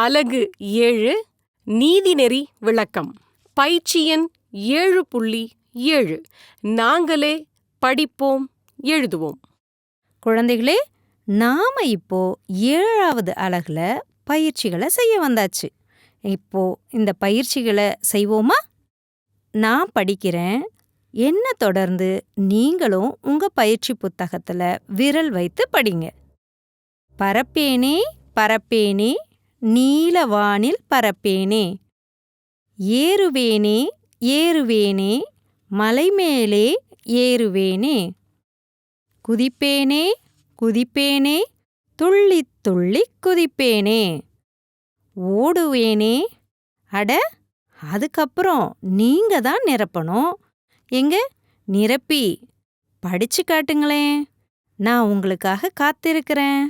அலகு ஏழு நீதிநெறி விளக்கம். பயிற்சியன் ஏழு புள்ளி ஏழு. நாங்களே படிப்போம் எழுதுவோம். குழந்தைகளே நாம இப்போ ஏழாவது அலகுல பயிற்சிகளை செய்ய வந்தாச்சு. இப்போ இந்த பயிற்சிகளை செய்வோமா? நான் படிக்கிறேன். என்ன தொடர்ந்து நீங்களும் உங்க பயிற்சி புத்தகத்துல விரல் வைத்து படிங்க. பரப்பேனே பரப்பேனே நீலவானில் பரப்பேனே. ஏறுவேனே ஏறுவேனே மலை மேலே ஏறுவேனே. குதிப்பேனே குதிப்பேனே துள்ளித் துள்ளிக் குதிப்பேனே. ஓடுவேனே அட அதுக்கப்புறம் நீங்க தான் நிரப்பணும். எங்க? நிரப்பி. படிச்சு காட்டுங்களேன். நான் உங்களுக்காக காத்திருக்கிறேன்.